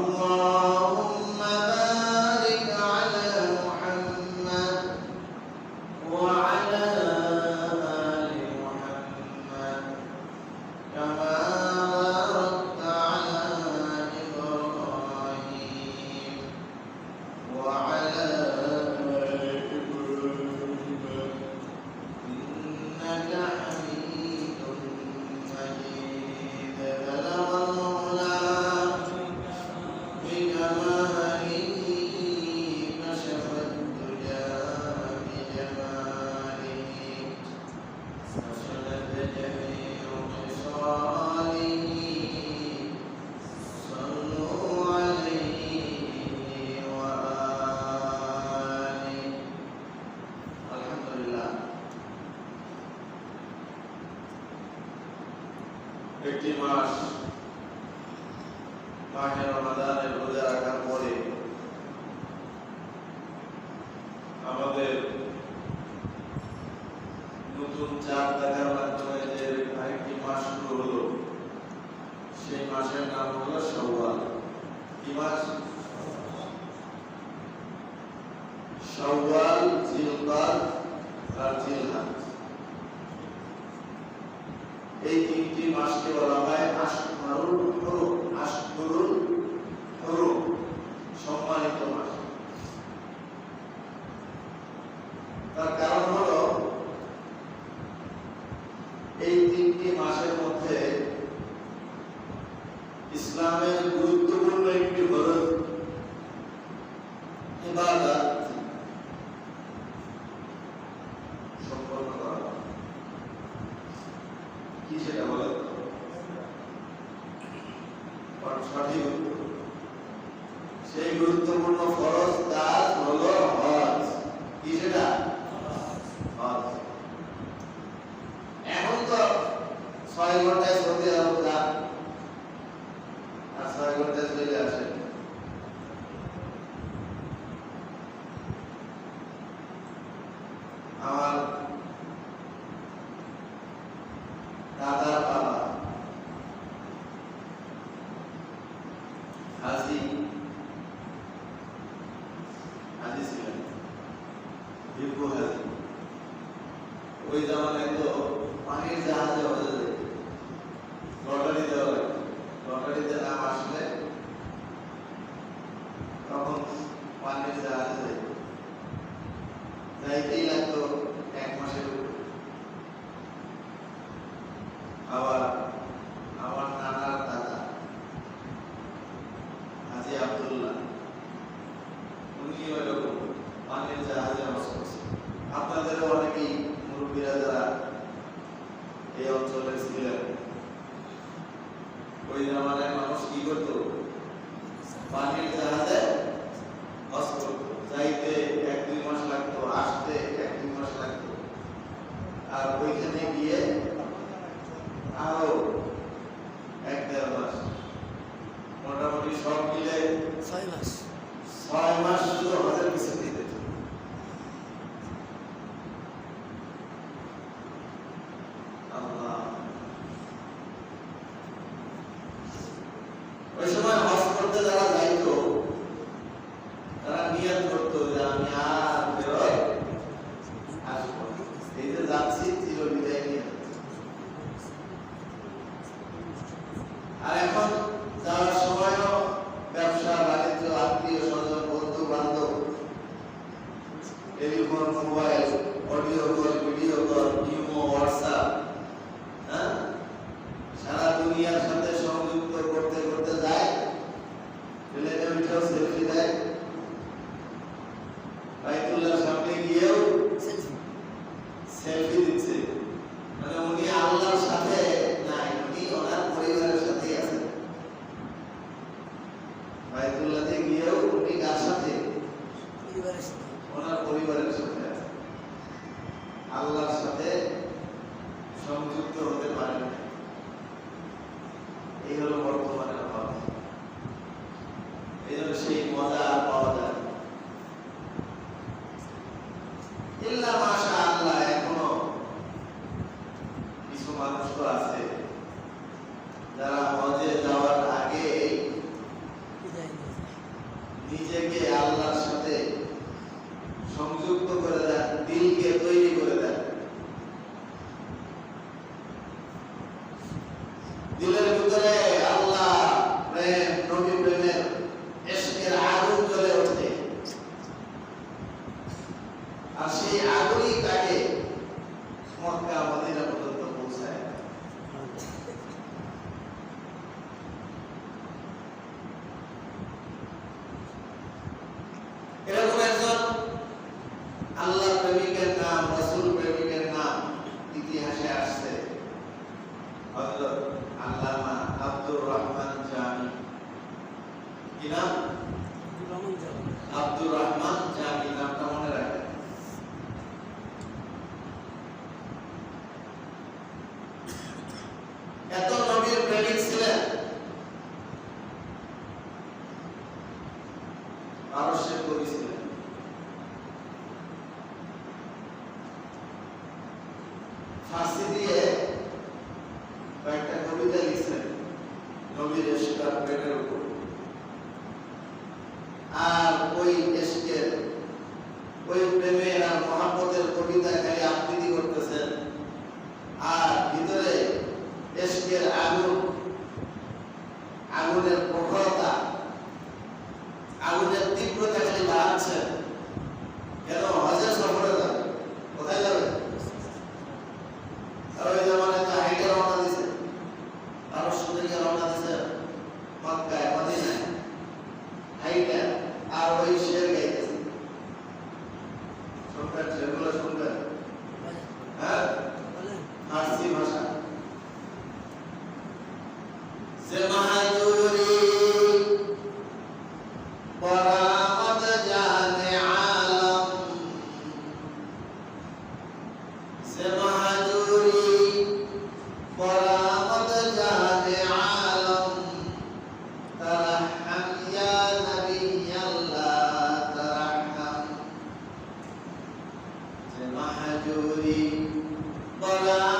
Allah. মাস মাহে রমাদানের রোজা রাখার পরে আমাদের নতুন চাঁদ দেখার মাধ্যমে যে আরেকটি মাস শুরু হলো, সেই মাসের নাম হলো সওয়াল কি মাস? সওয়াল জিলকাদ আর জিলহাজ। এই তিনটি মাসকে বলা হয় আশমারুল হরুম আশহুরুল হরুম সম্মানিত মাস। তার কারণ হলো, এই তিনটি মাসের মধ্যে ইসলামের গুরুত্বপূর্ণ একটি হল ইবাদত সম্পন্ন করা হয়। কি সেটা বলে সঠিক উত্তর। সেই গুরুত্বপূর্ণ ফরজ যাইতেই ওই সময় হজ করতে যারা যাইতো, তারা নিয়ত করতো যে আমি আর বেরোয়। এই যে যাচ্ছি চির নিয়ে। আর এখন যাওয়ার সময়ও ব্যবসা, বাণিজ্য, আত্মীয় স্বজন বন্ধু বান্ধব telephone, mobile, audio call, video call, imo, WhatsApp হ্যাঁ সারা দুনিয়ার সাথে সংযুক্ত করতে করতে যায় প্লেনে উঠেও সেলফি দেয় বাইতুল্লাহর সামনে গিয়েও সেলফি সেলফি দিচ্ছে মানে উনি আল্লাহর সাথে নাই উনি ওনার পরিবারের সাথেই আছেন বাইতুল্লাহতে গিয়েও উনি কার সাথে ওনার পরিবারের সাথে। আল্লাহর সাথে সংযুক্ত হতে পারেন। এই হলো বর্তমানের অভাব এই জন্য সেই মজা আর পাওয়া যায়। ইল্লা মাশা আল্লাহ এখনও কিছু মানুষ তো আছে যারা হজে যাওয়ার আগে বিদায় নিয়ে যায় নিজেকে আল্লাহর সাথে সংযুক্ত করে দেন দিলকে তৈরি করে দেন দিলের ভিতরে আল্লাহ প্রেম নবী প্রেমের এশকের আগুন জ্বলে ওঠে আর সেই আগুনই তাকে মক্কা মদিনা পর্যন্ত পৌঁছায়। এরকম একজন আল্লাহ প্রেমিকের নাম রসুল প্রেমিকের নাম ইতিহাসে আসছে। হযরত আল্লামা আব্দুর রহমান জামি কি নাম? আব্দুর রহমান ফাঁসি দিয়ে কয়েকটা কবিতা লিখছেন। নবীর শিকার পেটের উপর। Hola.